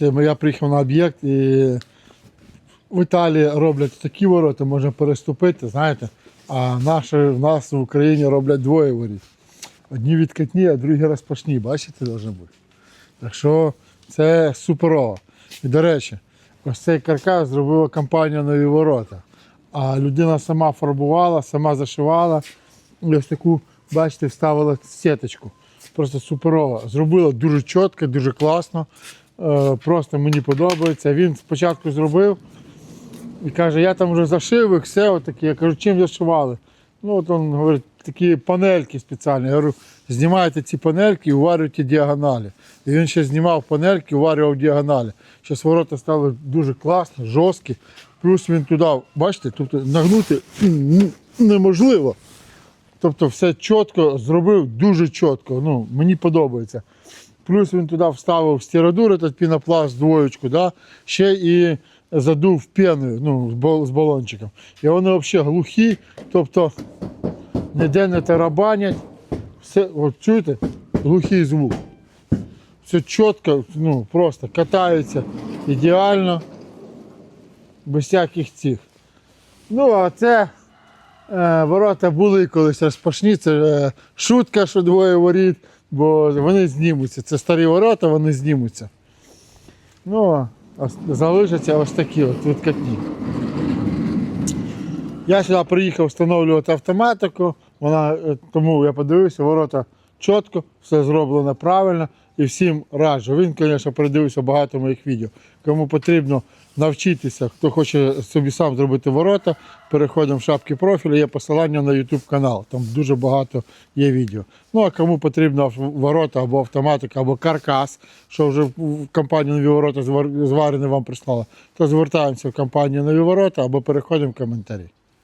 Я приїхав на об'єкт і в Італії роблять такі ворота, можна переступити, знаєте. А наші, в нас в Україні роблять двоє воріт. Одні відкатні, а другі розпашні. Бачите, должно бути. Так що це суперово. І до речі, ось цей каркас зробила компанія нові ворота. А людина сама фарбувала, сама зашивала. І ось таку, бачите, вставила сіточку. Просто суперово. Зробила дуже чітко, дуже класно. Е, Просто мені подобається. Він спочатку зробив і каже, я там вже зашив їх, все отакі. Я кажу, чим зашивали? Ну, от він говорить, такі панельки спеціальні. Я говорю, знімайте ці панельки і уварюйте діагоналі. І він ще знімав панельки, уварював діагоналі. Зараз ворота стали дуже класно, жорсткі. Плюс він туди, бачите, тобто нагнути неможливо. Тобто все чітко зробив, дуже чітко. Ну, мені подобається. Плюс він туди вставив стиродур, этот пінопласт, двоєчку, да? ще і задув пеною ну, з балончиком. І вони взагалі глухі, тобто ніде не тарабанять. Все, от чуєте, глухий звук. Все чітко, ну, просто катається ідеально, без всяких цих. Ну, а це е, ворота були колись розпашні, це е, шутка, що двоє воріт, бо вони знімуться. Це старі ворота, вони знімуться. Ну, залишаться ось такі от відкатні. Я сюди приїхав встановлювати автоматику, вона, е, тому я подивився, ворота чітко, все зроблено правильно і всім раджу. Він, звісно, передивився багато моїх відео. Кому потрібно навчитися, хто хоче собі сам зробити ворота, переходимо в шапки профілю, є посилання на YouTube канал. Там дуже багато є відео. Ну а кому потрібно ворота або автоматика, або каркас, що вже в компанію нові ворота звар- зварений вам прислала, то звертаємося в компанію нові ворота або переходимо в коментарі.